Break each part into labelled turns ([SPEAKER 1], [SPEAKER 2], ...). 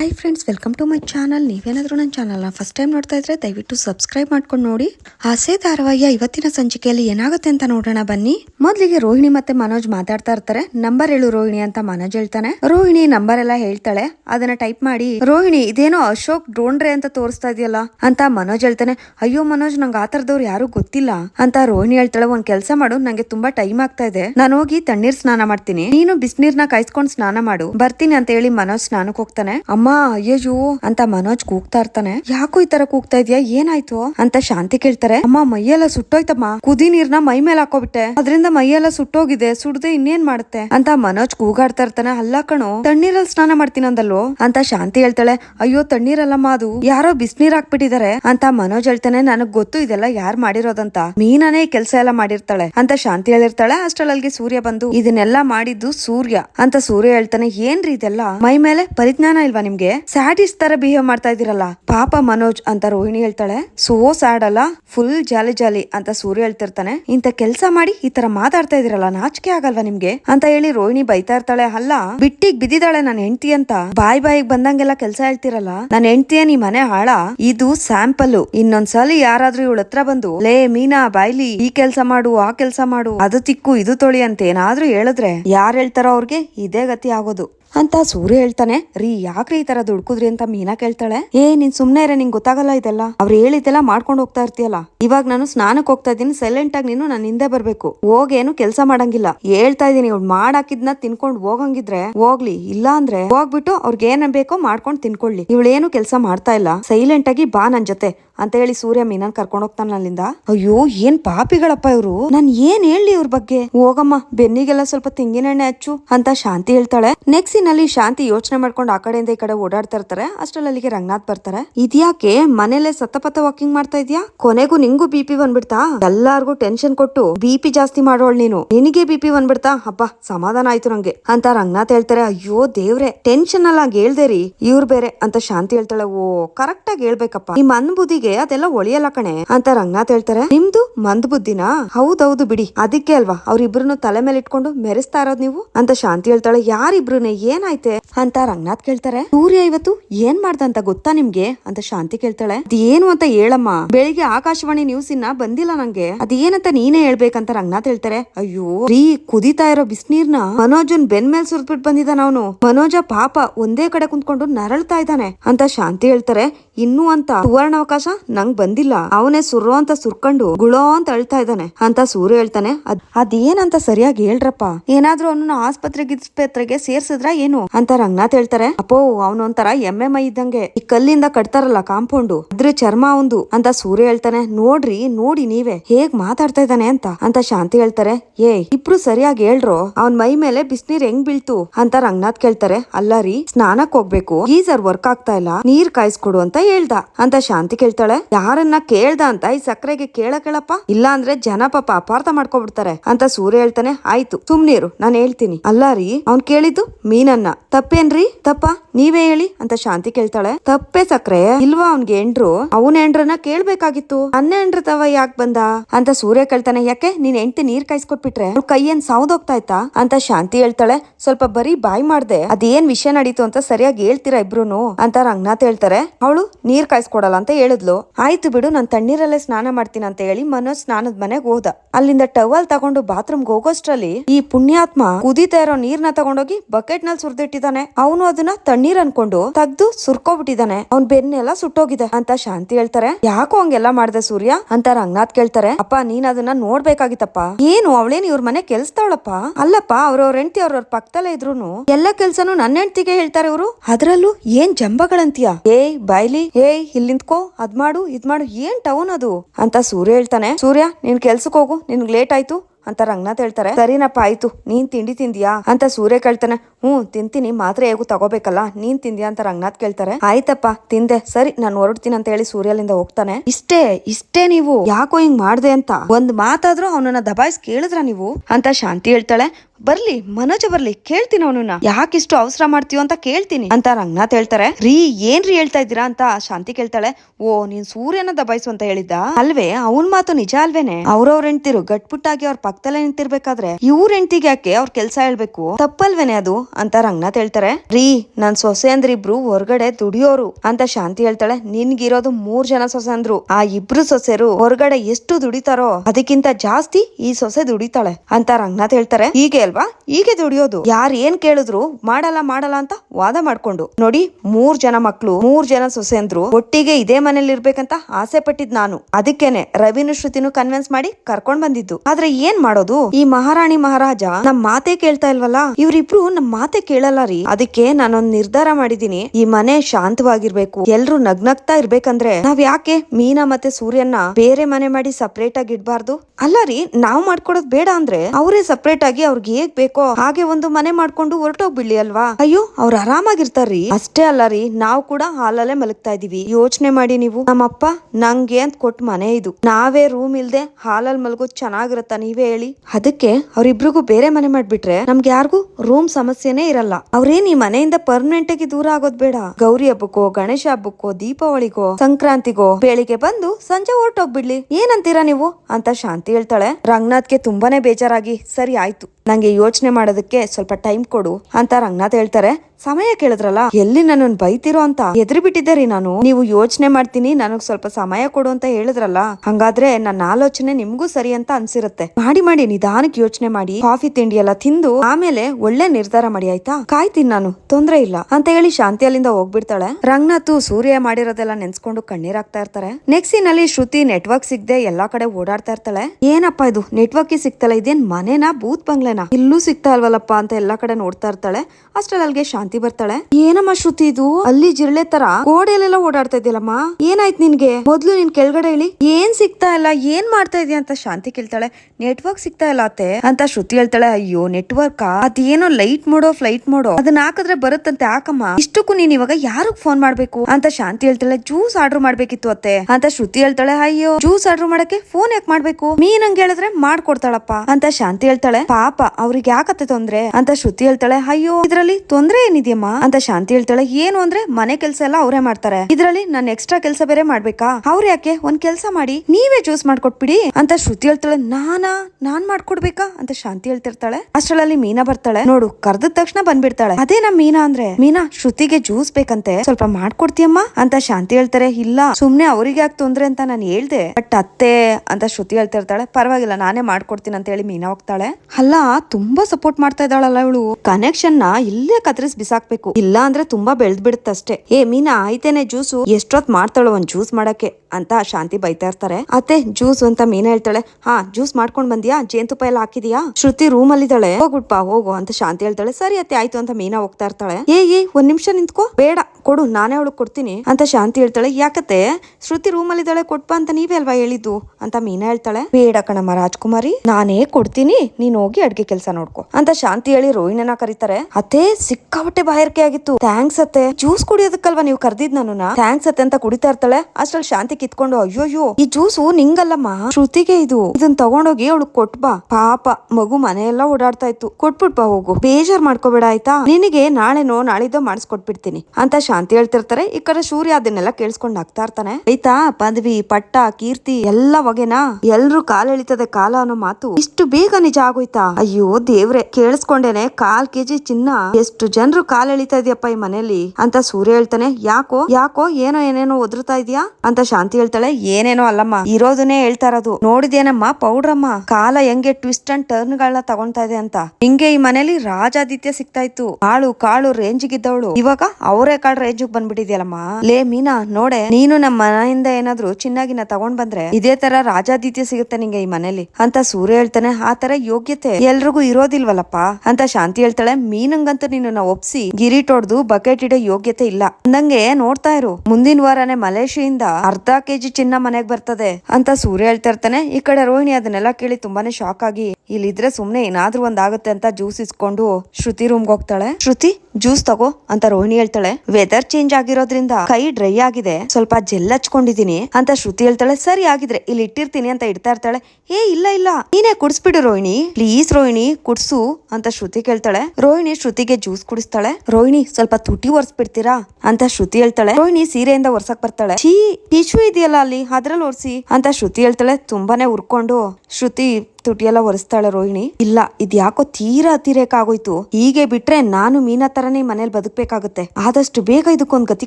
[SPEAKER 1] Hi friends welcome to my channel ನೀವೇನಾದರೂ ನನ್ನ ಚಾನಲ್ನ ಫಸ್ಟ್ ಟೈಮ್ ನೋಡ್ತಾ ಇದ್ರೆ ದಯವಿಟ್ಟು ಸಬ್ಸ್ಕ್ರೈಬ್ ಮಾಡ್ಕೊಂಡು ನೋಡಿ. ಆಸೆ ಧಾರಾವಾಹಿಯ ಇವತ್ತಿನ ಸಂಚಿಕೆಯಲ್ಲಿ ಏನಾಗುತ್ತೆ ಅಂತ ನೋಡೋಣ ಬನ್ನಿ. ಮೊದಲಿಗೆ ರೋಹಿಣಿ ಮತ್ತೆ ಮನೋಜ್ ಮಾತಾಡ್ತಾ ಇರ್ತಾರೆ. ನಂಬರ್ ಹೇಳು ರೋಹಿಣಿ ಅಂತ ಮನೋಜ್ ಹೇಳ್ತಾನೆ. ರೋಹಿಣಿ ನಂಬರ್ ಎಲ್ಲ ಹೇಳ್ತಾಳೆ. ಅದನ್ನ ಟೈಪ್ ಮಾಡಿ, ರೋಹಿಣಿ, ಇದೇನೋ ಅಶೋಕ್ ಡ್ರೋನ್ರೆ ಅಂತ ತೋರಿಸ್ತಾ ಇದೆಯಲ್ಲ? ಅಂತ ಮನೋಜ್ ಹೇಳ್ತಾನೆ. ಅಯ್ಯೋ ಮನೋಜ್, ನಂಗೆ ಆ ಯಾರು ಗೊತ್ತಿಲ್ಲ. ಅಂತ ರೋಹಿಣಿ ಹೇಳ್ತಾಳೆ. ಒಂದ್ ಕೆಲಸ ಮಾಡು, ನಂಗೆ ತುಂಬಾ ಟೈಮ್ ಆಗ್ತಾ ಇದೆ. ನಾನು ಹೋಗಿ ತಣ್ಣೀರ್ ಸ್ನಾನ ಮಾಡ್ತೀನಿ. ನೀನು ಬಿಸಿನೀರ್ನ ಕಾಯಿಸ್ಕೊಂಡು ಸ್ನಾನ ಮಾಡು. ಬರ್ತೀನಿ ಅಂತ ಹೇಳಿ ಮನೋಜ್ ಸ್ನಾನಕ್ಕೆ ಹೋಗ್ತಾನೆ. ಅಮ್ಮ ಅಯ್ಯೋ ಅಂತ ಮನೋಜ್ ಕೂಗ್ತಾ ಇರ್ತಾನೆ. ಯಾಕೋ ಈ ತರ ಕೂಗ್ತಾ ಇದೆಯಾ? ಏನಾಯ್ತು? ಅಂತ ಶಾಂತಿ ಕೇಳ್ತಾರೆ. ಅಮ್ಮ, ಮೈಯೆಲ್ಲ ಸುಟ್ಟೋಯ್ತಮ್ಮ. ಕುದಿ ನೀರ್ನ ಮೈ ಮೇಲೆ ಹಾಕೋಬಿಟ್ಟೆ. ಅದರಿಂದ ಮೈಯೆಲ್ಲ ಸುಟ್ಟೋಗಿದೆ, ಸುಡ್ದೆ ಇನ್ನೇನ್ ಮಾಡುತ್ತೆ? ಅಂತ ಮನೋಜ್ ಕೂಗಾಡ್ತಾ ಇರ್ತಾನೆ. ಅಲ್ಲ ಕಣೋ, ತಣ್ಣೀರಲ್ಲಿ ಸ್ನಾನ ಮಾಡ್ತೀನಿ ಅಂದಲ್ವೋ ಅಂತ ಶಾಂತಿ ಹೇಳ್ತಾಳೆ. ಅಯ್ಯೋ, ತಣ್ಣೀರಲ್ಲಮ್ಮ ಅದು. ಯಾರೋ ಬಿಸಿನೀರ್ ಹಾಕ್ಬಿಟ್ಟಿದ್ದಾರೆ ಅಂತ ಮನೋಜ್ ಹೇಳ್ತಾನೆ. ನನಗ್ ಗೊತ್ತು ಇದೆಲ್ಲ ಯಾರ್ ಮಾಡಿರೋದಂತ. ಮೀನನೇ ಕೆಲಸ ಕೆಲ್ಸ ಎಲ್ಲ ಮಾಡಿರ್ತಾಳೆ ಅಂತ ಶಾಂತಿ ಹೇಳಿರ್ತಾಳೆ. ಅಷ್ಟರಲ್ಲಿ ಸೂರ್ಯ ಬಂದು, ಇದನ್ನೆಲ್ಲ ಮಾಡಿದ್ದು ಸೂರ್ಯ ಅಂತ ಸೂರ್ಯ ಹೇಳ್ತಾನೆ. ಏನ್ರಿ ಇದೆಲ್ಲ? ಮೈ ಮೇಲೆ ಪರಿಜ್ಞಾನ ಇಲ್ವಾ ನಿಮ್ಗೆ? ಸ್ಯಾಡಿಸ್ ತರ ಬಿಹೇವ್ ಮಾಡ್ತಾ ಇದೀರಲ್ಲ ಪಾಪ ಮನೋಜ್ ಅಂತ ರೋಹಿಣಿ ಹೇಳ್ತಾಳೆ. ಸೋ ಸ್ಯಾಡ್ ಅಲ್ಲ ಫುಲ್ ಜಾಲಿ ಜಾಲಿ ಅಂತ ಸೂರ್ಯ ಹೇಳ್ತಿರ್ತಾನೆ. ಇಂತ ಕೆಲಸ ಮಾಡಿ ಈ ತರ ಮಾತಾಡ್ತಾ ಇದೀರಲ್ಲ ನಾಚಿಕೆ ಆಗಲ್ವಾ ನಿಮ್ಗೆ? ಅಂತ ಹೇಳಿ ರೋಹಿಣಿ ಬೈತಾ ಇರ್ತಾಳೆ. ಅಲ್ಲ, ಬಿಟ್ಟಿಗ್ ಬಿದ್ದಿದ್ದಾಳೆ ನನ್ನ ಹೆಂಡತಿ ಅಂತ. ಬಾಯ್ ಬಾಯಿಗ್ ಬಂದಂಗೆಲ್ಲ ಕೆಲ್ಸ ಹೇಳ್ತಿರಲ್ಲ. ನನ್ನ ಹೆಂಡತಿಯ ನೀ ಮನೆ ಹಾಳ? ಇದು ಸ್ಯಾಂಪಲ್ ಇನ್ನೊಂದ್ಸಲಿ ಯಾರಾದ್ರೂ ಇವಳ ಹತ್ರ ಬಂದು, ಲೇ, ಮೀನಾ, ಬಾಯ್ಲಿ, ಈ ಕೆಲ್ಸ ಮಾಡು, ಆ ಕೆಲ್ಸ ಮಾಡು. ಅದು ತಿಕ್ಕು, ಇದು ತೊಳಿ ಅಂತ ಏನಾದ್ರೂ ಹೇಳಿದ್ರೆ, ಯಾರ್ ಹೇಳ್ತಾರೋ ಅವ್ರಿಗೆ ಇದೇ ಗತಿ ಆಗೋದು. ಅಂತ ಸೂರ್ಯ ಹೇಳ್ತಾನೆ. ರೀ, ಯಾಕ್ರಿ ಈ ತರ ದುಡ್ಕುದ್ರಿ ಅಂತ ಮೀನಾ ಕೇಳ್ತಾಳೆ. ಏ, ನೀನ್ ಸುಮ್ನೆ ಇರ, ನಿಂಗ್ ಗೊತ್ತಾಗಲ್ಲ ಇದೆಲ್ಲ. ಅವ್ರು ಹೇಳಿದ್ದೆಲ್ಲ ಮಾಡ್ಕೊಂಡು ಹೋಗ್ತಾ ಇರ್ತೀಯಲ್ಲ. ಇವಾಗ ನಾನು ಸ್ನಾನಕ್ ಹೋಗ್ತಾ ಇದ್ದೀನಿ ಸೈಲೆಂಟ್ ಆಗಿ ನೀನು ನನ್ನ ಹಿಂದೆ ಬರ್ಬೇಕು. ಹೋಗೇನು ಕೆಲಸ ಮಾಡಂಗಿಲ್ಲ. ಹೇಳ್ತಾ ಇದೀನಿ ಇವ್ ಮಾಡಾಕಿದ್ನ ತಿನ್ಕೊಂಡ್ ಹೋಗಂಗಿದ್ರೆ ಹೋಗ್ಲಿ ಇಲ್ಲ ಅಂದ್ರೆ ಹೋಗ್ಬಿಟ್ಟು ಅವ್ರಿಗೆ ಏನ್ ಬೇಕೋ ಮಾಡ್ಕೊಂಡ್ ತಿನ್ಕೊಳ್ಳಿ. ಇವಳೇನು ಕೆಲಸ ಮಾಡ್ತಾ ಇಲ್ಲ. ಸೈಲೆಂಟ್ ಆಗಿ ಬಾ ನನ್ ಜೊತೆ ಅಂತ ಹೇಳಿ ಸೂರ್ಯ ಮೀನನ್ ಕರ್ಕೊಂಡು ಹೋಗ್ತಾನ ಅಲ್ಲಿಂದ. ಅಯ್ಯೋ, ಏನ್ ಪಾಪಿಗಳಪ್ಪ ಇವ್ರು. ನಾನ್ ಏನ್ ಹೇಳಿ ಇವ್ರ ಬಗ್ಗೆ? ಹೋಗಮ್ಮ, ಬೆನ್ನಿಗೆಲ್ಲ ಸ್ವಲ್ಪ ತೆಂಗಿನೆಣ್ಣೆ ಹಚ್ಚು ಅಂತ ಶಾಂತಿ ಹೇಳ್ತಾಳೆ. ನೆಕ್ಸ್ಟ್ ನಲ್ಲಿ ಶಾಂತಿ ಯೋಚನೆ ಮಾಡ್ಕೊಂಡು ಆ ಕಡೆಯಿಂದ ಈ ಕಡೆ ಓಡಾಡ್ತಾ ಇರ್ತಾರೆ. ಅಷ್ಟ್ರಲ್ಲಿ ಅಲ್ಲಿಗೆ ರಂಗನಾಥ್ ಬರ್ತಾರೆ. ಇದ್ಯಾಕೆ? ಮನೇಲೆ ಸತಪತ ವಾಕಿಂಗ್ ಮಾಡ್ತಾ ಇದ್ಯಾ? ಕೊನೆಗೂ ನಿಂಗೂ ಬಿ ಪಿ ಬಂದ್ಬಿಡ್ತಾ? ಎಲ್ಲಾರ್ಗು ಟೆನ್ಷನ್ ಕೊಟ್ಟು ಬಿ ಪಿ ಜಾಸ್ತಿ ಮಾಡೋಳ್ ನೀನು. ನಿನಗೆ ಬಿ ಪಿ ಬಂದ್ಬಿಡ್ತಾ? ಹಬ್ಬ, ಸಮಾಧಾನ ಆಯ್ತು ನಂಗೆ ಅಂತ ರಂಗನಾಥ್ ಹೇಳ್ತಾರೆ. ಅಯ್ಯೋ ದೇವ್ರೆ ಟೆನ್ಷನ್ ಅಲ್ಲ ಹೇಳ್ದೇರಿ ಇವ್ರ್ ಬೇರೆ ಅಂತ ಶಾಂತಿ ಹೇಳ್ತಾಳೆ. ಓ ಕರೆಕ್ಟ್ ಆಗಿ ಹೇಳ್ಬೇಕಪ್ಪ. ಈ ಮನ್ ಬುದ್ಧಿಗೆ ಅದೆಲ್ಲ ಒಳಿಯಲ್ಲ ಕಣೆ ಅಂತ ರಂಗನಾಥ್ ಹೇಳ್ತಾರೆ. ನಿಮ್ದು ಮಂದ್ ಬುದ್ಧಿನ? ಹೌದೌದು ಬಿಡಿ. ಅದಕ್ಕೆ ಅಲ್ವಾ? ಅವ್ರಿಬ್ರು ತಲೆ ಮೇಲೆ ಇಟ್ಕೊಂಡು ಮೆರೆಸ್ತಾ ಇರೋದ್ ನೀವು? ಅಂತ ಶಾಂತಿ ಹೇಳ್ತಾಳೆ. ಯಾರಿಬ್ರುನೆ? ಏನಾಯ್ತೆ? ಅಂತ ರಂಗನಾಥ್ ಕೇಳ್ತಾರೆ. ಸೂರ್ಯ ಇವತ್ತು ಏನ್ ಮಾಡ್ದ ಅಂತ ಗೊತ್ತಾ ನಿಮ್ಗೆ? ಅಂತ ಶಾಂತಿ ಕೇಳ್ತಾಳೆ. ಅದೇನು ಅಂತ ಹೇಳಮ್ಮ. ಬೆಳಿಗ್ಗೆ ಆಕಾಶವಾಣಿ ನ್ಯೂಸ್ ಇನ್ನ ಬಂದಿಲ್ಲ ನಂಗೆ. ಅದೇನಂತ ನೀನೇ ಹೇಳ್ಬೇಕಂತ ರಂಗನಾಥ್ ಹೇಳ್ತಾರೆ. ಅಯ್ಯೋ ರೀ ಕುದಿತಾ ಇರೋ ಬಿಸ್ನೀರ್ನ ಮನೋಜನ್ ಬೆನ್ ಮೇಲ್ ಸುರ್ದ್ಬಿಟ್ ಬಂದಿದ್ದಾನ ಅವನು. ಮನೋಜ ಪಾಪ ಒಂದೇ ಕಡೆ ಕುಂತ್ಕೊಂಡು ನರಳ್ತಾ ಇದ್ದಾನೆ ಅಂತ ಶಾಂತಿ ಹೇಳ್ತಾರೆ. ಇನ್ನು ಅಂತ ಸುವರ್ಣ ಅವಕಾಶ ನಂಗ್ ಬಂದಿಲ್ಲ. ಅವನೇ ಸುರ್ರೋ ಅಂತ ಸುರ್ಕೊಂಡು ಗುಳೋ ಅಂತ ಅಳ್ತಾ ಇದ್ದಾನೆ ಅಂತ ಸೂರ್ಯ ಹೇಳ್ತಾನೆ. ಅದ್, ಅದೇನಂತ ಸರಿಯಾಗಿ ಹೇಳ್ರಪ್ಪ. ಏನಾದ್ರೂ ಅವನನ್ನ ಆಸ್ಪತ್ರೆಗೆ ಸೇರ್ಸಿದ್ರ ಏನು ಅಂತ ರಂಗನಾಥ್ ಹೇಳ್ತಾರೆ. ಅಪ್ಪೋ, ಅವನೊಂಥರ ಎಮ್ಮೆ ಮೈ ಇದ್ದಂಗೆ. ಈ ಕಲ್ಲಿಂದ ಕಟ್ತಾರಲ್ಲ ಕಾಂಪೌಂಡು. ಅದ್ರ ಚರ್ಮ ಒಂದು ಅಂತ ಸೂರ್ಯ ಹೇಳ್ತಾನೆ. ನೋಡ್ರಿ, ನೋಡಿ ನೀವೇ. ಹೇಗ್ ಮಾತಾಡ್ತಾ ಇದ್ದಾನೆ ಅಂತ ಅಂತ ಶಾಂತಿ ಹೇಳ್ತಾರೆ. ಏ ಇಬ್ರು ಸರಿಯಾಗಿ ಹೇಳ್ರೋ? ಅವನ್ ಮೈ ಮೇಲೆ ಬಿಸ್ನೀರ್ ಹೆಂಗ್ ಬೀಳ್ತು? ಅಂತ ರಂಗನಾಥ್ ಕೇಳ್ತಾರೆ. ಅಲ್ಲ ರೀ, ಸ್ನಾನಕ್ ಹೋಗ್ಬೇಕು. ಗೀಸರ್ ವರ್ಕ್ ಆಗ್ತಾ ಇಲ್ಲ. ನೀರ್ ಕಾಯಿಸ್ಕೊಡು ಅಂತ ಹೇಳ್ದ, ಅಂತ ಶಾಂತಿ ಕೇಳ್ತಾಳೆ. ಯಾರನ್ನ ಕೇಳ್ದ ಅಂತ ಈ ಸಕ್ಕರೆಗೆ ಕೇಳ ಕೇಳಪ್ಪ? ಇಲ್ಲ ಅಂದ್ರೆ ಜನ ಪಾಪ ಅಪಾರ್ಥ ಮಾಡ್ಕೊಬಿಡ್ತಾರೆ, ಅಂತ ಸೂರ್ಯ ಹೇಳ್ತಾನೆ. ಆಯ್ತು, ಸುಮ್ನೀರು, ನಾನು ಹೇಳ್ತೀನಿ. ಅಲ್ಲ ರೀ, ಅವ್ನ್ ಕೇಳಿದ್ದು ಮೀನನ್ನ ತಪ್ಪೇನ್ರಿ? ತಪ್ಪ? ನೀವೇ ಹೇಳಿ ಅಂತ ಶಾಂತಿ ಕೇಳ್ತಾಳೆ. ತಪ್ಪೇ ಸಕ್ರೆ. ಇಲ್ವಾ ಅವ್ನ್ಗೆ ಎಂಡ್ರು ಅವನ ಎಂಡ್ರನ್ನ ಕೇಳ್ಬೇಕಾಗಿತ್ತು. ನನ್ನ ಎಂಡ್ರ ತವ ಯಾಕೆ ಬಂದ? ಅಂತ ಸೂರ್ಯ ಕೇಳ್ತಾನೆ, ಯಾಕೆ? ನೀನ್ ಎಂಟಿ ನೀರ್ ಕಾಯಿಸ್ಕೊಟ್ಬಿಟ್ರೆ? ಅವ್ರ ಕೈ ಏನ್ ಸೌದೋಗ್ತಾ ಇತ್ತಾ ಅಂತ ಶಾಂತಿ ಹೇಳ್ತಾಳೆ, ಸ್ವಲ್ಪ ಬರೀ ಬಾಯ್ ಮಾಡ್ದೆ. ಅದೇನ್ ವಿಷಯ ನಡೀತು ಅಂತ ಸರಿಯಾಗಿ ಹೇಳ್ತೀರಾ ಇಬ್ರುನು? ಅಂತ ರಂಗನಾಥ್ ಹೇಳ್ತಾರೆ, ಅವಳು ನೀರ್ ಕಾಯಿಸ್ಕೊಡಲ್ಲ ಅಂತ ಹೇಳಿದ್ಲು. ಆಯ್ತು ಬಿಡು, ನಾನ್ ತಣ್ಣೀರಲ್ಲೇ ಸ್ನಾನ ಮಾಡ್ತೀನಿ ಅಂತ ಹೇಳಿ ಮನೋಜ್ ಸ್ನಾನದ ಮನೆಗೆ ಹೋದ. ಅಲ್ಲಿಂದ ಟವಲ್ ತಗೊಂಡು ಬಾತ್ರೂಮ್ ಹೋಗೋಷ್ಟ್ರಲ್ಲಿ ಈ ಪುಣ್ಯಾತ್ಮ ಕುದೀತಾ ಇರೋ ನೀರ್ನ ತಗೊಂಡೋಗಿ ಬಕೆಟ್ನಲ್ಲಿ ಸುರಿದಿಟ್ಟಿದ್ದಾನೆ ಅವನು ಅದನ್ನ ತಣ್ಣೀರ್ ಅನ್ಕೊಂಡು ತಗ್ದು ಸುರ್ಕೋಬಿಟ್ಟಿದ್ದಾನೆ. ಅವ್ನ್ ಬೆನ್ನೆಲ್ಲ ಸುಟ್ಟೋಗಿದೆ ಅಂತ ಶಾಂತಿ ಹೇಳ್ತಾರೆ. ಯಾಕೋ ಹಂಗೆಲ್ಲ ಮಾಡ್ದೆ ಸೂರ್ಯ ಅಂತ ರಂಗನಾಥ್ ಕೇಳ್ತಾರೆ. ಅಪ್ಪ, ನೀನ್ ಅದನ್ನ ನೋಡ್ಬೇಕಾಗಿತ್ತಪ್ಪ. ಏನು, ಅವಳೇನ್ ಇವ್ರ ಮನೆ ಕೆಲ್ಸ್ತಾವಳಪ್ಪ ಅಲ್ಲಪ್ಪ, ಅವ್ರವ್ರ ಹೆಂಡತಿ ಅವ್ರವ್ರ ಪಕ್ಕದಲ್ಲೇ ಇದ್ರು ಎಲ್ಲ ಕೆಲ್ಸನು ನನ್ನ ಹೆಂಡತಿಗೆ ಹೇಳ್ತಾರೆ ಇವರು. ಅದ್ರಲ್ಲೂ ಏನ್ ಜಂಬಗಳಂತೀಯ? ಏಯ್, ಬಾಯ್ಲಿ, ಏಯ್ ಇಲ್ಲಿಂದ್ಕೋ ಅದ್ ಮಾಡು, ಇದ್ ಮಾಡು, ಏನ್ ಟೌನ್ ಅದು? ಅಂತ ಸೂರ್ಯ ಹೇಳ್ತಾನೆ. ಸೂರ್ಯ, ನಿನ್ ಕೆಲ್ಸಕ್ ಹೋಗು, ನಿನ್ಗ್ ಲೇಟ್ ಆಯ್ತು ಅಂತ ರಂಗನಾಥ್ ಹೇಳ್ತಾರೆ. ಸರಿನಪ್ಪ, ಆಯ್ತು, ನೀನ್ ತಿಂಡಿ ತಿಂದಿಯಾ? ಅಂತ ಸೂರ್ಯ ಕೇಳ್ತಾನೆ. ಹ್ಮ್ ತಿಂತೀನಿ. ಮಾತ್ರೆ ಹೇಗೂ ತಗೋಬೇಕಲ್ಲ? ನೀನ್ ತಿಂದ್ಯಾ ಅಂತ ರಂಗನಾಥ್ ಕೇಳ್ತಾರೆ. ಆಯ್ತಪ್ಪ, ತಿಂದೆ. ಸರಿ, ನಾನು ಹೊರಡ್ತೀನಿ ಅಂತ ಹೇಳಿ ಸೂರ್ಯಲಿಂದ ಹೋಗ್ತಾನೆ. ಇಷ್ಟೇ ಇಷ್ಟೇ ನೀವು. ಯಾಕೋ ಹಿಂಗ್ ಮಾಡ್ದೆ ಅಂತ. ಒಂದ್ ಮಾತಾದ್ರೂ ಅವನನ್ನ ದಬಾಯಿಸ್ ಕೇಳಿದ್ರ ನೀವು? ಅಂತ ಶಾಂತಿ ಹೇಳ್ತಾಳೆ. ಬರ್ಲಿ, ಮನೋಜ ಬರ್ಲಿ, ಕೇಳ್ತೀನಿ ಅವನನ್ನ. ಯಾಕಿಷ್ಟು ಅವಸರ ಮಾಡ್ತೀಯೋ ಅಂತ ಕೇಳ್ತೀನಿ ಅಂತ ರಂಗನಾಥ್ ಹೇಳ್ತಾರೆ. ರೀ, ಏನ್ರಿ ಹೇಳ್ತಾ ಇದ್ದೀರಾ ಅಂತ ಶಾಂತಿ ಕೇಳ್ತಾಳೆ. ಓ, ನೀನ್ ಸೂರ್ಯನ ದಬಾಯಿಸು ಅಂತ ಹೇಳಿದ್ದ? ಅಲ್ವೇ, ಅವನ್ ಮಾತು ನಿಜ ಅಲ್ವೇನೆ? ಅವ್ರವ್ರ ಹೆಂಡ್ತಿರು ಗಟ್ಪುಟ್ಟಾಗಿ ಅವ್ರ ಪಕ್ಕದಲ್ಲೇ ನಿಂತಿರ್ಬೇಕಾದ್ರೆ ಇವ್ರ ಹೆಂಡ್ತಿಗೆ ಯಾಕೆ ಅವ್ರ ಕೆಲ್ಸ ಹೇಳ್ಬೇಕು? ತಪ್ಪಲ್ವೇನೆ ಅದು? ಅಂತ ರಂಗನಾಥ್ ಹೇಳ್ತಾರೆ. ರೀ, ನನ್ ಸೊಸೆ ಅಂದ್ರೆ ಇಬ್ರು ಹೊರಗಡೆ ದುಡಿಯೋರು ಅಂತ ಶಾಂತಿ ಹೇಳ್ತಾಳೆ. ನಿನ್ಗಿರೋದು ಮೂರ್ ಜನ ಸೊಸೆ ಅಂದ್ರು. ಆ ಇಬ್ರು ಸೊಸೆರು ಹೊರಗಡೆ ಎಷ್ಟು ದುಡಿತಾರೋ ಅದಕ್ಕಿಂತ ಜಾಸ್ತಿ ಈ ಸೊಸೆ ದುಡಿತಾಳೆ ಅಂತ ರಂಗನಾಥ್ ಹೇಳ್ತಾರೆ. ಹೀಗೆ ಅಲ್ವಾ? ಹೀಗೆ ದುಡಿಯೋದು. ಯಾರ್ ಏನ್ ಕೇಳಿದ್ರು ಮಾಡಲ್ಲ ಮಾಡಲ್ಲ ಅಂತ ವಾದ ಮಾಡ್ಕೊಂಡು. ನೋಡಿ, ಮೂರ್ ಜನ ಮಕ್ಳು, ಮೂರ್ ಜನ ಸೊಸೆ ಅಂದ್ರು. ಒಟ್ಟಿಗೆ ಇದೇ ಮನೇಲಿ ಇರ್ಬೇಕಂತ ಆಸೆ ಪಟ್ಟಿದ್ ನಾನು. ಅದಕ್ಕೇನೆ ರವಿನು ಶ್ರುತಿನೂ ಕನ್ವಿನ್ಸ್ ಮಾಡಿ ಕರ್ಕೊಂಡ್ ಬಂದಿದ್ದು. ಆದ್ರೆ ಏನ್ ಮಾಡೋದು? ಈ ಮಹಾರಾಣಿ ಮಹಾರಾಜ ನಮ್ ಮಾತೇ ಕೇಳ್ತಾ ಇಲ್ವಲ್ಲ? ಇವ್ರಿಬ್ರು ನಮ್ ಮಾತೆ ಕೇಳಲ್ಲ ರೀ. ಅದಕ್ಕೆ ನಾನೊಂದ್ ನಿರ್ಧಾರ ಮಾಡಿದೀನಿ ಈ ಮನೆ ಶಾಂತವಾಗಿರ್ಬೇಕು. ಎಲ್ರು ನಗ್ನಗ್ತಾ ಇರ್ಬೇಕಂದ್ರೆ ನಾವ್ ಯಾಕೆ ಮೀನಾ ಮತ್ತೆ ಸೂರ್ಯನ್ನ ಬೇರೆ ಮನೆ ಮಾಡಿ ಸಪರೇಟ್ ಆಗಿ ಇಡ್ಬಾರ್ದು? ಅಲ್ಲ ರೀ, ನಾವ್ ಮಾಡ್ಕೊಡೋದ್ ಬೇಡ ಅಂದ್ರೆ ಅವರೇ ಸಪರೇಟ್ ಆಗಿ ಅವ್ರಿಗೆ ಹೇಗ್ ಬೇಕೋ ಹಾಗೆ ಒಂದು ಮನೆ ಮಾಡ್ಕೊಂಡು ಹೊರಟೋಗ್ಬಿಡ್ಲಿ ಅಲ್ವಾ? ಅಯ್ಯೋ, ಅವ್ರ ಆರಾಮಾಗಿರ್ತಾರ್ರಿ. ಅಷ್ಟೇ ಅಲ್ಲ ರೀ, ನಾವ್ ಕೂಡ ಹಾಲಲ್ಲೇ ಮಲಗ್ತಾ ಇದೀವಿ. ಯೋಚನೆ ಮಾಡಿ ನೀವು. ನಮ್ಮಪ್ಪ ನಂಗೆ ಅಂತ ಕೊಟ್ಟ ಮನೆ ಇದು. ನಾವೇ ರೂಮ್ ಇಲ್ದೆ ಹಾಲಲ್ ಮಲಗೋದ್ ಚೆನ್ನಾಗಿರತ್ತ ನೀವೇ ಹೇಳಿ. ಅದಕ್ಕೆ ಅವ್ರಿಬ್ರಿಗೂ ಬೇರೆ ಮನೆ ಮಾಡ್ಬಿಟ್ರೆ ನಮ್ಗೆ ಯಾರಿಗೂ ರೂಮ್ ಸಮಸ್ಯೆನೇ ಇರಲ್ಲ. ಅವ್ರೇನ್ ಈ ಮನೆಯಿಂದ ಪರ್ಮನೆಂಟ್ ಆಗಿ ದೂರ ಆಗೋದ್ ಬೇಡ. ಗೌರಿ ಹಬ್ಬಕ್ಕೋ, ಗಣೇಶ ಹಬ್ಬಕ್ಕೋ, ದೀಪಾವಳಿಗೋ, ಸಂಕ್ರಾಂತಿಗೋ ಬೆಳಿಗ್ಗೆ ಬಂದು ಸಂಜೆ ಹೊರಟೋಗ್ಬಿಡ್ಲಿ. ಏನಂತೀರಾ ನೀವು? ಅಂತ ಶಾಂತಿ ಹೇಳ್ತಾಳೆ. ರಂಗನಾಥ್ಗೆ ತುಂಬಾನೇ ಬೇಜಾರಾಗಿ, ಸರಿ ಆಯ್ತು. ನಂಗೆ ಯೋಚನೆ ಮಾಡೋದಕ್ಕೆ ಸ್ವಲ್ಪ ಟೈಮ್ ಕೊಡು ಅಂತ ರಂಗನಾಥ್ ಹೇಳ್ತಾರೆ. ಸಮಯ ಕೇಳಿದ್ರಲ್ಲ, ಎಲ್ಲಿ ನನ್ನನ್ನು ಬೈತಿರೋ ಅಂತ? ಎದ್ರಿ ರೀ ನಾನು. ನೀವು ಯೋಚನೆ ಮಾಡ್ತೀನಿ, ನನಗ್ ಸ್ವಲ್ಪ ಸಮಯ ಕೊಡು ಅಂತ ಹೇಳಿದ್ರಲ್ಲ. ಹಂಗಾದ್ರೆ ನನ್ನ ಆಲೋಚನೆ ನಿಮ್ಗೂ ಸರಿ ಅಂತ ಅನ್ಸಿರುತ್ತೆ. ಮಾಡಿ ಮಾಡಿ ನಿಧಾನಕ್ಕೆ ಯೋಚನೆ ಮಾಡಿ. ಕಾಫಿ ತಿಂಡಿ ಎಲ್ಲ ತಿಂದು ಆಮೇಲೆ ಒಳ್ಳೆ ನಿರ್ಧಾರ ಮಾಡಿ, ಆಯ್ತಾ? ಕಾಯ್ತೀನಿ ನಾನು, ತೊಂದ್ರೆ ಇಲ್ಲ ಅಂತ ಹೇಳಿ ಶಾಂತಿ ಅಲ್ಲಿಂದ ಹೋಗ್ಬಿಡ್ತಾಳೆ. ರಂಗನಾಥ್ ಸೂರ್ಯ ಮಾಡಿರೋದೆಲ್ಲ ನೆನ್ಸ್ಕೊಂಡು ಕಣ್ಣೀರಾಗ್ತಾ ಇರ್ತಾರೆ. ನೆಕ್ಸ್ಟ್ ಅಲ್ಲಿ ಶ್ರುತಿ ನೆಟ್ವರ್ಕ್ ಸಿಗದೆ ಎಲ್ಲಾ ಕಡೆ ಓಡಾಡ್ತಾ ಇರ್ತಾಳೆ. ಏನಪ್ಪಾ ಇದು? ನೆಟ್ವರ್ಕ್ ಸಿಗ್ತಲ್ಲ ಇದೇನ್ ಮನೆನಾ? ಬೂತ್ ಬಂಗ್ಲೆನಾ? ಇಲ್ಲೂ ಸಿಗ್ತಾ ಇಲ್ವಲ್ಲಪ್ಪ ಅಂತ ಎಲ್ಲಾ ಕಡೆ ನೋಡ್ತಾ ಇರ್ತಾಳೆ. ಅಷ್ಟ್ರಲ್ಲಿ ಅಲ್ಲಿಗೆ ಶಾಂತಿ ಬರ್ತಾಳೆ. ಏನಮ್ಮ ಶ್ರುತಿ ಇದು? ಅಲ್ಲಿ ಜಿರಳೆ ತರ ಗೋಡೆಯಲ್ಲೆಲ್ಲ ಓಡಾಡ್ತಾ ಇದೆಯಲ್ಲಮ್ಮ? ಏನಾಯ್ತು ನಿನ್ಗೆ? ಮೊದ್ಲು ನಿನ್ ಕೆಳಗಡೆ ಹೇಳಿ ಏನ್ ಸಿಗ್ತಾ ಇಲ್ಲ? ಏನ್ ಮಾಡ್ತಾ ಇದೀಯ ಅಂತ ಶಾಂತಿ ಕೇಳ್ತಾಳೆ. ನೆಟ್ವರ್ಕ್ ಸಿಗ್ತಾ ಇಲ್ಲ ಅತ್ತೆ ಅಂತ ಶ್ರುತಿ ಹೇಳ್ತಾಳೆ. ಅಯ್ಯೋ, ನೆಟ್ವರ್ಕ್? ಅದೇನೋ ಲೈಟ್ ಮಾಡೋ, ಫ್ಲೈಟ್ ಮಾಡೋ? ಅದನ್ನ ಹಾಕಿದ್ರೆ ಬರುತ್ತಂತೆ, ಹಾಕಮ್ಮ. ಇಷ್ಟಕ್ಕೂ ನೀನ್ ಇವಾಗ ಯಾರಿಗ್ ಫೋನ್ ಮಾಡ್ಬೇಕು? ಅಂತ ಶಾಂತಿ ಹೇಳ್ತಾಳೆ. ಜ್ಯೂಸ್ ಆರ್ಡರ್ ಮಾಡ್ಬೇಕಿತ್ತು ಅತ್ತೆ ಅಂತ ಶ್ರುತಿ ಹೇಳ್ತಾಳೆ. ಅಯ್ಯೋ, ಜ್ಯೂಸ್ ಆರ್ಡರ್ ಮಾಡಕ್ಕೆ ಫೋನ್ ಯಾಕೆ ಮಾಡ್ಬೇಕು? ಮೀನ್ ಹಂಗ ಹೇಳಿದ್ರೆ ಮಾಡ್ಕೊಡ್ತಾಳಪ್ಪ ಅಂತ ಶಾಂತಿ ಹೇಳ್ತಾಳೆ. ಪಾಪ ಅವ್ರಿಗೆ ಯಾಕತ್ತೆ ತೊಂದ್ರೆ? ಅಂತ ಶ್ರುತಿ ಹೇಳ್ತಾಳೆ, ಅಯ್ಯೋ, ಇದ್ರಲ್ಲಿ ತೊಂದ್ರೆ ಏನಿದೆಯಮ್ಮ? ಅಂತ ಶಾಂತಿ ಹೇಳ್ತಾಳೆ, ಏನು ಅಂದ್ರೆ ಮನೆ ಕೆಲಸ ಎಲ್ಲ ಅವರೇ ಮಾಡ್ತಾರೆ. ಇದ್ರಲ್ಲಿ ನಾನು ಎಕ್ಸ್ಟ್ರಾ ಕೆಲಸ ಬೇರೆ ಮಾಡ್ಬೇಕಾ? ಅವ್ರ ಯಾಕೆ? ಒಂದ್ ಕೆಲಸ ಮಾಡಿ, ನೀವೇ ಚೂಸ್ ಮಾಡ್ಕೊಟ್ಬಿಡಿ. ಅಂತ ಶ್ರುತಿ ಹೇಳ್ತಾಳೆ, ನಾನಾ? ನಾನ್ ಮಾಡ್ಕೊಡ್ಬೇಕಾ? ಅಂತ ಶಾಂತಿ ಹೇಳ್ತಿರ್ತಾಳೆ. ಅಷ್ಟರಲ್ಲಿ ಮೀನಾ ಬರ್ತಾಳೆ. ನೋಡು ಕರ್ದ ತಕ್ಷಣ ಬಂದ್ಬಿಡ್ತಾಳೆ. ಅದೇ ನಮ್ ಮೀನಾ ಅಂದ್ರೆ? ಮೀನಾ, ಶ್ರುತಿಗೆ ಜ್ಯೂಸ್ ಬೇಕಂತೆ. ಸ್ವಲ್ಪ ಮಾಡ್ಕೊಡ್ತೀಯಮ್ಮ? ಅಂತ ಶಾಂತಿ ಹೇಳ್ತಾರೆ, ಇಲ್ಲ, ಸುಮ್ನೆ ಅವ್ರಿಗೆ ಯಾಕೆ ತೊಂದ್ರೆ ಅಂತ ನಾನು ಹೇಳ್ದೆ. ಬಟ್ ಅತ್ತೆ, ಅಂತ ಶ್ರುತಿ ಹೇಳ್ತಿರ್ತಾಳೆ, ಪರವಾಗಿಲ್ಲ, ನಾನೇ ಮಾಡ್ಕೊಡ್ತೀನಿ ಅಂತ ಹೇಳಿ ಮೀನಾ ಹೋಗ್ತಾಳೆ. ಅಲ್ಲ ತುಂಬಾ ಸಪೋರ್ಟ್ ಮಾಡ್ತಾ ಇದ್ದಾಳಲ್ಲ ಅವಳು ಕನೆಕ್ಷನ್ನ ಇಲ್ಲೇ ಕತ್ರಿಸ್ ಬಿಸಾಕ್ಬೇಕು. ಇಲ್ಲ ಅಂದ್ರೆ ತುಂಬಾ ಬೆಳ್ದ್ ಬಿಡುತ್ತಷ್ಟೇ ಏ, ಮೀನಾ, ಆಯ್ತೇನೆ ಜ್ಯೂಸು ಎಷ್ಟೊತ್ ಮಾಡ್ತಾಳು ಒಂದ್ ಜ್ಯೂಸ್ ಮಾಡಕ್ಕೆ ಅಂತ ಶಾಂತಿ ಬೈತಾ ಇರ್ತಾರೆ. ಅತ್ತೆ ಜ್ಯೂಸ್ ಅಂತ ಮೀನಾ ಹೇಳ್ತಾಳೆ. ಹಾ ಜ್ಯೂಸ್ ಮಾಡ್ಕೊಂಡ್ ಬಂದಿಯಾ? ಜೇನುತುಪ್ಪ ಎಲ್ಲ ಹಾಕಿದ್ಯಾ? ಶ್ರುತಿ ರೂಮ್ ಅಲ್ಲಿ ಇದ್ದಾಳೆ ಹೋಗ್ಬಿಟ್ಪಾ ಹೋಗು ಅಂತ ಶಾಂತಿ ಹೇಳ್ತಾಳೆ. ಸರಿ ಅತ್ತೆ, ಆಯ್ತು ಅಂತ ಮೀನಾ ಹೋಗ್ತಾ ಇರ್ತಾಳೆ. ಏ ಏ, ಒಂದ್ ನಿಮಿಷ ನಿಂತ್ಕೋ. ಬೇಡ. ಕೊಡು, ನಾನೇ ಅವಳು ಕೊಡ್ತೀನಿ ಅಂತ ಶಾಂತಿ ಹೇಳ್ತಾಳೆ. ಯಾಕತ್ತೆ? ಶ್ರುತಿ ರೂಮ್ ಅಲ್ಲಿ ಇದ್ದಾಳೆ ಕೊಟ್ಪ ಅಂತ ನೀವೇ ಅಲ್ವಾ ಹೇಳಿದ್ದು? ಅಂತ ಮೀನಾ ಹೇಳ್ತಾಳೆ. ಬೇಡ ಕಣಮ್ಮ ರಾಜ್ಕುಮಾರಿ, ನಾನೇ ಕೊಡ್ತೀನಿ, ನೀನ್ ಹೋಗಿ ಅಡ್ಗೆ ಕೆಲಸ ನೋಡ್ಕೊ ಅಂತ ಶಾಂತಿ ಹೇಳಿ ರೋಹಿಣನ ಕರೀತಾರೆ. ಅತ್ತೆ, ಸಿಕ್ಕಾಪಟ್ಟೆ ಬಾಯರ್ಕೆ ಆಗಿತ್ತು. ಥ್ಯಾಂಕ್ಸ್ ಅತ್ತೆ. ಜ್ಯೂಸ್ ಕುಡಿಯೋದಕ್ಕಲ್ವಾ ನೀವು ಕರ್ದಿದ್ ನಾನು ಥ್ಯಾಂಕ್ಸ್ ಅತ್ತೆ ಅಂತ ಕುಡಿತಾ ಇರ್ತಾಳೆ. ಅಷ್ಟ್ರಲ್ಲಿ ಶಾಂತಿ ಕಿತ್ಕೊಂಡು, ಅಯ್ಯೋಯ್ಯೋ, ಈ ಜ್ಯೂಸು ನಿಂಗಲ್ಲಮ್ಮ? ಶ್ರುತಿಗೆ ಇದು. ಇದನ್ ತಗೊಂಡೋಗಿ ಅವಳು ಕೊಟ್ಬಾ. ಪಾಪ, ಮಗು ಮನೆಯೆಲ್ಲ ಓಡಾಡ್ತಾ ಇತ್ತು. ಕೊಟ್ಬಿಟ್ ಬಾ ಹೋಗು. ಬೇಜಾರ್ ಮಾಡ್ಕೋಬೇಡ, ಆಯ್ತಾ? ನಿನಗೆ ನಾಳೆನೋ ನಾಳಿದ್ದೋ ಮಾಡಿಸ್ಕೊಟ್ಬಿಡ್ತೀನಿ ಅಂತ ಶಾಂತಿ ಹೇಳ್ತಿರ್ತಾರೆ. ಈ ಕಡೆ ಸೂರ್ಯ ಅದನ್ನೆಲ್ಲ ಕೇಳಿಸ್ಕೊಂಡ್ ನಗ್ತಾ ಇರ್ತಾನೆ. ಆಯ್ತಾ ಪದವಿ, ಪಟ್ಟ, ಕೀರ್ತಿ ಎಲ್ಲ ಹೊಗೆನಾ? ಎಲ್ರು ಕಾಲ್ ಎಳಿತದೆ ಕಾಲ ಅನ್ನೋ ಮಾತು. ಇಷ್ಟು ಬೇಗ ನಿಜ ಆಗೋಯ್ತಾ? ಅಯ್ಯೋ ದೇವ್ರೆ, ಕೇಳಿಸ್ಕೊಂಡೇನೆ ಕಾಲ್ ಕೆಜಿ ಚಿನ್ನ. ಎಷ್ಟು ಜನರು ಕಾಲ್ ಎಳಿತಾ ಇದೆಯಪ್ಪ ಈ ಮನೇಲಿ ಅಂತ ಸೂರ್ಯ ಹೇಳ್ತಾನೆ. ಯಾಕೋ ಯಾಕೋ, ಏನೋ, ಏನೇನೋ ಒದರ್ತಾ ಇದೆಯಾ? ಅಂತ ಶಾಂತಿ ಹೇಳ್ತಾಳೆ. ಏನೇನೋ ಅಲ್ಲಮ್ಮ, ಇರೋದನ್ನೇ ಹೇಳ್ತಾ ಇರೋದು. ನೋಡಿದೇನಮ್ಮ ಪೌಡ್ರಮ್ಮ? ಕಾಲ ಹೆಂಗೆ ಟ್ವಿಸ್ಟ್ ಅಂಡ್ ಟರ್ನ್ ಗಳನ್ನ ತಗೊಂತಾ ಇದೆ ಅಂತ. ಹಿಂಗೆ ಈ ಮನೇಲಿ ರಾಜಾದಿತ್ಯ ಸಿಗ್ತಾ ಇತ್ತು. ಕಾಳು ಕಾಳು ರೇಂಜಿಗಿದ್ದವಳು. ಇವಾಗ ಅವರೇ ಕಾಳು ರೇಂಜಿಗೆ ಬಂದ್ಬಿಟ್ಟಿದ್ಯಲ್ಲಮ್ಮ? ಲೇ ಮೀನಾ, ನೋಡೆ, ನೀನು ನಮ್ಮ ಮನೆಯಿಂದ ಏನಾದ್ರು ಚಿನ್ನಾಗಿನ ತಗೊಂಡ್ ಬಂದ್ರೆ ಇದೇ ತರ ರಾಜಾದಿತ್ಯ ಸಿಗುತ್ತೆ ನಿಂಗೆ ಈ ಮನೇಲಿ. ಅಂತ ಸೂರ್ಯ ಹೇಳ್ತಾನೆ, ಆ ತರ ಯೋಗ್ಯತೆ ಎಲ್ರಿಗೂ ಇರೋದಿಲ್ವಲ್ಲಪ್ಪ? ಅಂತ ಶಾಂತಿ ಹೇಳ್ತಾಳೆ, ಮೀನಂಗಂತೂ ನೀನು ನಾ ಒಪ್ಸಿ ಗಿರಿ ಹೊಡ್ದು ಬಕೆಟ್ ಇಡೋ ಯೋಗ್ಯತೆ ಇಲ್ಲ. ಅಂದಂಗೆ ನೋಡ್ತಾ ಇರು, ಮುಂದಿನ ವಾರನೇ ಮಲೇಷಿಯಿಂದ ಅರ್ಧ ಕೆಜಿ ಚಿನ್ನ ಮನೆಗ್ ಬರ್ತದೆ ಅಂತ ಸೂರ್ಯ ಹೇಳ್ತಾ ಇರ್ತಾನೆ. ಈ ಕಡೆ ರೋಹಿಣಿ ಅದನ್ನೆಲ್ಲ ಕೇಳಿ ತುಂಬಾನೇ ಶಾಕ್ ಆಗಿ ಇಲ್ಲಿದ್ರೆ ಸುಮ್ನೆ ಏನಾದ್ರೂ ಒಂದ್ ಆಗುತ್ತೆ ಅಂತ ಜ್ಯೂಸ್ ಇಸ್ಕೊಂಡು ಶ್ರುತಿ ರೂಮ್ಗೆ ಹೋಗ್ತಾಳೆ. ಶ್ರುತಿ ಜ್ಯೂಸ್ ತಗೋ ಅಂತ ರೋಹಿಣಿ ಹೇಳ್ತಾಳೆ. ವೆದರ್ ಚೇಂಜ್ ಆಗಿರೋದ್ರಿಂದ ಕೈ ಡ್ರೈ ಆಗಿದೆ. ಸ್ವಲ್ಪ ಜೆಲ್ ಹಚ್ಕೊಂಡಿದೀನಿ ಅಂತ ಶ್ರುತಿ ಹೇಳ್ತಾಳೆ. ಸರಿ ಆಗಿದ್ರೆ ಇಲ್ಲಿ ಇಟ್ಟಿರ್ತೀನಿ ಅಂತ ಇಡ್ತಾ ಇರ್ತಾಳೆ. ಏ, ಇಲ್ಲ ಇಲ್ಲ. ನೀನೇ ಕುಡಿಸ್ಬಿಡು ರೋಹಿಣಿ. ಪ್ಲೀಸ್ ರೋಹಿಣಿ, ಕುಡ್ಸು ಅಂತ ಶ್ರುತಿ ಕೇಳ್ತಾಳೆ. ರೋಹಿಣಿ ಶ್ರುತಿಗೆ ಜ್ಯೂಸ್ ಕುಡಿಸ್ತಾಳೆ. ರೋಹಿಣಿ, ಸ್ವಲ್ಪ ತುಟಿ ಒರ್ಸ್ಬಿಡ್ತೀರಾ ಅಂತ ಶ್ರುತಿ ಹೇಳ್ತಾಳೆ. ರೋಹಿಣಿ ಸೀರೆಯಿಂದ ಒರ್ಸಕ್ ಬರ್ತಾಳೆ. ಛೀ ಟಿಶ್ಯೂ ಇದೆಯಲ್ಲ ಅಲ್ಲಿ? ಅದ್ರಲ್ಲಿ ಒರ್ಸಿ ಅಂತ ಶ್ರುತಿ ಹೇಳ್ತಾಳೆ. ತುಂಬಾನೇ ಉರ್ಕೊಂಡು. ಶ್ರುತಿ ತುಟಿ ಎಲ್ಲ ಒರೆಸ್ತಾಳೆ ರೋಹಿಣಿ. ಇಲ್ಲ ಇದ್ ಯಾಕೋ ತೀರಾ ಅತಿರೇಕ ಆಗೋಯ್ತು ಹೀಗೆ ಬಿಟ್ರೆ ನಾನು ಮೀನಾ ತರನೇ ಮನೇಲಿ ಬದುಕ್ಬೇಕಾಗುತ್ತೆ. ಆದಷ್ಟು ಬೇಗ ಇದಕ್ಕೊಂದ್ ಗತಿ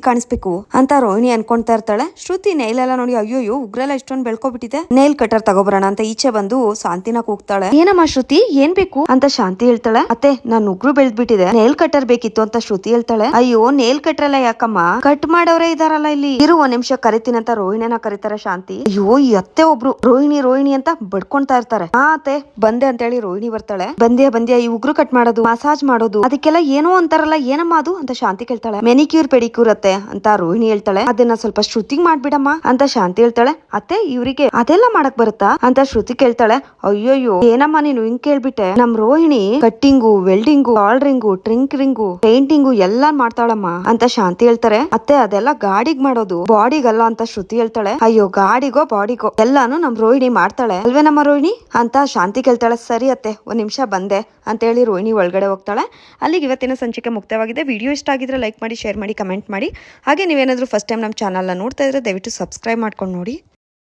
[SPEAKER 1] ಕಾಣಿಸ್ಬೇಕು ಅಂತ ರೋಹಿಣಿ ಅನ್ಕೊಂತಾ ಇರ್ತಾಳೆ. ಶ್ರುತಿ ನೈಲ್ ಎಲ್ಲ ನೋಡಿ, ಅಯ್ಯೋಯ್ಯೋ, ಉಗ್ರೆಲ್ಲ ಇಷ್ಟೊಂದು ಬೆಳ್ಕೊಬಿಟ್ಟಿದೆ. ನೈಲ್ ಕಟರ್ ತಗೋಬರೋಣ ಅಂತ ಈಚೆ ಬಂದು ಶಾಂತಿನ ಕೂಗ್ತಾಳೆ. ಏನಮ್ಮ ಶ್ರುತಿ, ಏನ್ ಬೇಕು? ಅಂತ ಶಾಂತಿ ಹೇಳ್ತಾಳೆ. ಅತ್ತೆ, ನಾನು ಉಗ್ರು ಬೆಳ್ದ್ಬಿಟ್ಟಿದೆ. ನೇಲ್ ಕಟರ್ ಬೇಕಿತ್ತು ಅಂತ ಶ್ರುತಿ ಹೇಳ್ತಾಳೆ. ಅಯ್ಯೋ, ನೇಲ್ ಕಟ್ರಲ್ಲ ಯಾಕಮ್ಮ? ಕಟ್ ಮಾಡೋರೇ ಇದಾರಲ್ಲ ಇಲ್ಲಿ. ಇರು, ಒಂದ್ ನಿಮಿಷ ಕರಿತೀನಿ ಅಂತ ರೋಹಿಣಿನ ಕರೀತಾರೆ ಶಾಂತಿ. ಅಯ್ಯೋ, ಈ ಅತ್ತೆ ಒಬ್ರು. ರೋಹಿಣಿ ರೋಹಿಣಿ ಅಂತ ಬಡ್ಕೊಂತ ಇರ್ತಾರೆ. ಅತ್ತೆ ಬಂದೆ ಅಂತ ಹೇಳಿ ರೋಹಿಣಿ ಬರ್ತಾಳೆ. ಬಂದ್ಯಾ ಬಂದ್ಯಾ ಈ ಉಗ್ರು ಕಟ್ ಮಾಡೋದು ಮಸಾಜ್ ಮಾಡೋದು, ಅದಕ್ಕೆಲ್ಲ ಏನೋ ಅಂತಾರಲ್ಲ, ಏನಮ್ಮ ಅದು? ಅಂತ ಶಾಂತಿ ಕೇಳ್ತಾಳೆ. ಮೆನಿಕ್ಯೂರ್ ಪೆಡಿಕ್ಯೂರ್ ಅತ್ತೆ ಅಂತ ರೋಹಿಣಿ ಹೇಳ್ತಾಳೆ. ಅದನ್ನ ಸ್ವಲ್ಪ ಶ್ರುತಿಗ್ ಮಾಡ್ಬಿಡಮ್ಮ ಅಂತ ಶಾಂತಿ ಹೇಳ್ತಾಳೆ. ಅತ್ತೆ, ಇವರಿಗೆ ಅದೆಲ್ಲ ಮಾಡಕ್ ಬರುತ್ತಾ? ಅಂತ ಶ್ರುತಿ ಕೇಳ್ತಾಳೆ. ಅಯ್ಯೋಯ್ಯೋ, ಏನಮ್ಮ ನೀನು ಹಿಂಗ್ ಕೇಳ್ಬಿಟ್ಟೆ? ನಮ್ Rohini cutting welding ಟ್ರಿಂಕ್ ring painting ಎಲ್ಲಾ ಮಾಡ್ತಾಳಮ್ಮ ಅಂತ ಶಾಂತಿ ಹೇಳ್ತಾರೆ. ಅತ್ತೆ, ಅದೆಲ್ಲ ಗಾಡಿಗ್ ಮಾಡೋದು ಬಾಡಿಗಲ್ಲ ಅಂತ ಶ್ರುತಿ ಹೇಳ್ತಾಳೆ. ಅಯ್ಯೋ, ಗಾಡಿಗೋ ಬಾಡಿಗೋ ಎಲ್ಲಾನು ನಮ್ ರೋಹಿಣಿ ಮಾಡ್ತಾಳೆ. ಅಲ್ವೇ ನಮ್ಮ ರೋಹಿಣಿ? ಅಂತ ಶಾಂತಿ ಕೇಳ್ತಾಳೆ, ಸರಿ ಅತ್ತೆ, ಒಂದು ನಿಮಿಷ ಬಂದೆ ಅಂತ ಹೇಳಿ ರೋಹಿಣಿ ಒಳಗಡೆ ಹೋಗ್ತಾಳೆ. ಅಲ್ಲಿಗೆ ಇವತ್ತಿನ ಸಂಚಿಕೆ ಮುಕ್ತವಾಗಿದೆ. ವಿಡಿಯೋ ಇಷ್ಟ ಆಗಿದ್ರೆ ಲೈಕ್ ಮಾಡಿ, ಶೇರ್ ಮಾಡಿ, ಕಮೆಂಟ್ ಮಾಡಿ. ಹಾಗೆ ನೀವೇನಾದರೂ ಫಸ್ಟ್ ಟೈಮ್ ನಮ್ಮ ಚಾನಲ್ನ ನೋಡ್ತಾ ಇದ್ರೆ ದಯವಿಟ್ಟು ಸಬ್ಸ್ಕ್ರೈಬ್ ಮಾಡ್ಕೊಂಡು ನೋಡಿ.